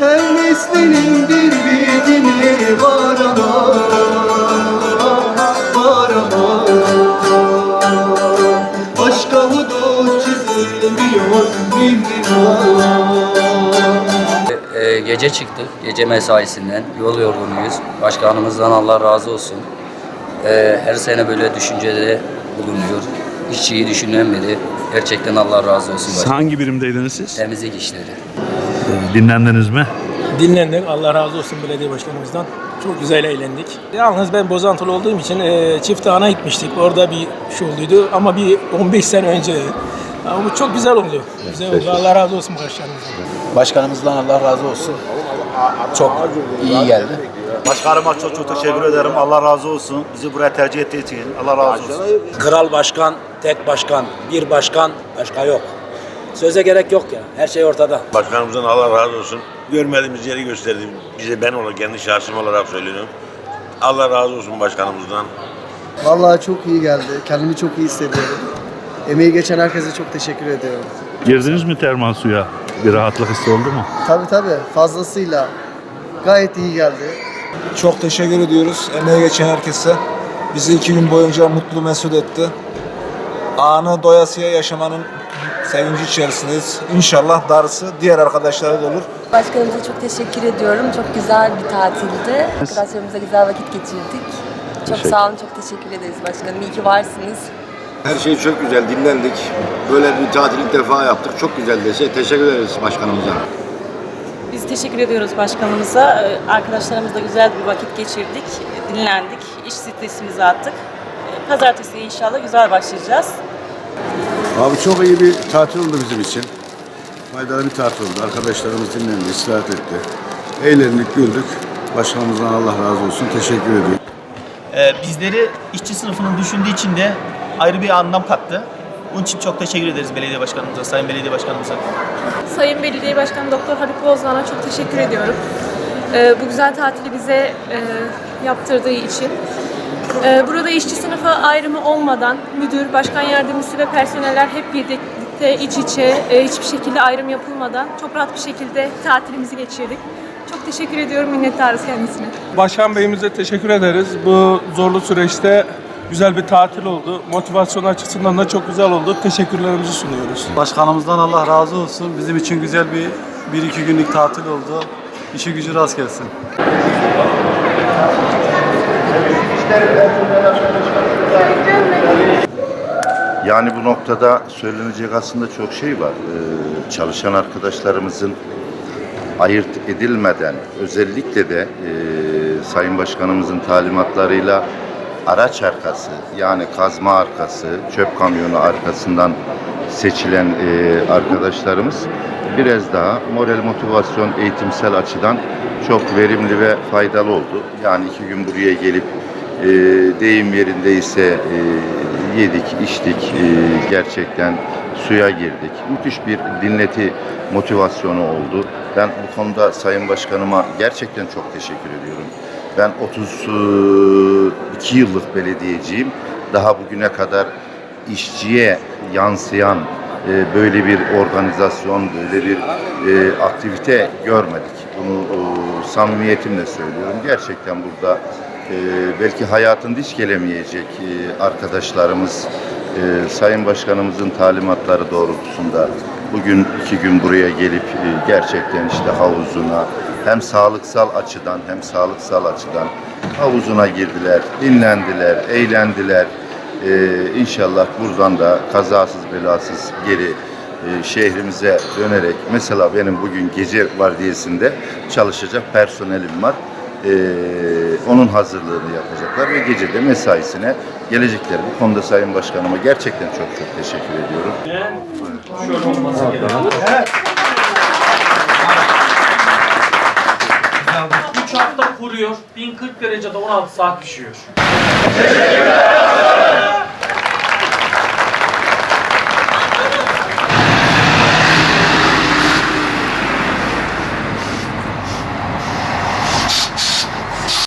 Her neslinin bir bilgini var ama Var ama. Başka hudut çizilmiyor bilmiyor Ee, gece çıktık, gece mesaisinden. Yol yorgunuyuz. Başkanımızdan Allah razı olsun. Ee, her sene böyle düşüncede bulunuyor. İşçiyi düşünen biri. Gerçekten Allah razı olsun. Siz başkanım. hangi birimdeydiniz siz? Temizlik işleri. Dinlendiniz mi? Dinlendik. Allah razı olsun belediye başkanımızdan. Çok güzel eğlendik. Yalnız ben Bozantılı olduğum için e, çift ağına gitmiştik. Orada bir şey olduydu ama bir 15 sene önce. Ama çok güzel oldu. Güzel oldu. Allah razı olsun başkanımızdan. Başkanımızdan Allah razı olsun. Çok iyi geldi. Başkanıma çok çok teşekkür ederim. Allah razı olsun. Bizi buraya tercih ettiği için. Allah razı olsun. Kral başkan, tek başkan, bir başkan, başka yok. Söze gerek yok ya. Her şey ortada. Başkanımızdan Allah razı olsun. Görmediğimiz yeri gösterdi. Bize ben olarak kendi şahsım olarak söylüyorum. Allah razı olsun başkanımızdan. Vallahi çok iyi geldi. Kendimi çok iyi hissediyorum. Emeği geçen herkese çok teşekkür ediyorum. Girdiniz mi termal suya? Bir rahatlık hissi oldu mu? Tabii tabii fazlasıyla gayet iyi geldi. Çok teşekkür ediyoruz emeği geçen herkese. Bizi iki gün boyunca mutlu mesut etti. Anı doyasıya yaşamanın sevinci içerisindeyiz. İnşallah darısı diğer arkadaşlara da olur. Başkanımıza çok teşekkür ediyorum. Çok güzel bir tatildi. Arkadaşlarımızla güzel vakit geçirdik. Çok sağ olun, çok teşekkür ederiz başkanım. İyi ki varsınız. Her şey çok güzel, dinlendik. Böyle bir tatil ilk defa yaptık. Çok güzeldi. Şey, teşekkür ederiz başkanımıza. Biz teşekkür ediyoruz başkanımıza. Ee, Arkadaşlarımızla güzel bir vakit geçirdik. Dinlendik. İş stresimizi attık. Ee, Pazartesi inşallah güzel başlayacağız. Abi çok iyi bir tatil oldu bizim için. Faydalı bir tatil oldu. Arkadaşlarımız dinlendi, istirahat etti. Eğlendik, güldük. Başkanımızdan Allah razı olsun. Teşekkür ediyorum. Ee, bizleri işçi sınıfının düşündüğü için de ayrı bir anlam kattı. Bunun için çok teşekkür ederiz belediye başkanımıza, sayın belediye başkanımıza. Sayın Belediye Başkanı Doktor Haluk Bozdoğan'a çok teşekkür ediyorum. Ee, bu güzel tatili bize e, yaptırdığı için. Ee, burada işçi sınıfı ayrımı olmadan müdür, başkan yardımcısı ve personeller hep birlikte iç içe, e, hiçbir şekilde ayrım yapılmadan çok rahat bir şekilde tatilimizi geçirdik. Çok teşekkür ediyorum, minnettarız kendisine. Başkan Bey'imize teşekkür ederiz. Bu zorlu süreçte güzel bir tatil oldu. Motivasyon açısından da çok güzel oldu. Teşekkürlerimizi sunuyoruz. Başkanımızdan Allah razı olsun. Bizim için güzel bir bir iki günlük tatil oldu. İşi gücü rast gelsin. Yani bu noktada söylenecek aslında çok şey var. Ee, çalışan arkadaşlarımızın ayırt edilmeden özellikle de e, Sayın Başkanımızın talimatlarıyla araç arkası yani kazma arkası, çöp kamyonu arkasından seçilen e, arkadaşlarımız biraz daha moral motivasyon eğitimsel açıdan çok verimli ve faydalı oldu. Yani iki gün buraya gelip e, deyim yerindeyse e, yedik, içtik, e, gerçekten suya girdik. Müthiş bir dinleti motivasyonu oldu. Ben bu konuda Sayın Başkanıma gerçekten çok teşekkür ediyorum. Ben 32 yıllık belediyeciyim. Daha bugüne kadar işçiye yansıyan e, böyle bir organizasyon, böyle bir e, aktivite görmedik. Bunu e, samimiyetimle söylüyorum. Gerçekten burada belki hayatında hiç gelemeyecek arkadaşlarımız Sayın Başkanımızın talimatları doğrultusunda bugün iki gün buraya gelip e, gerçekten işte havuzuna hem sağlıksal açıdan hem sağlıksal açıdan havuzuna girdiler, dinlendiler, eğlendiler. Ee, inşallah buradan da kazasız belasız geri e, şehrimize dönerek mesela benim bugün gece vardiyasında çalışacak personelim var. Ee, onun hazırlığını yapacaklar ve gecede mesaisine gelecekler. Bu konuda Sayın Başkanıma gerçekten çok çok teşekkür ediyorum. Üç hafta kuruyor. 1040 derecede 16 saat pişiyor.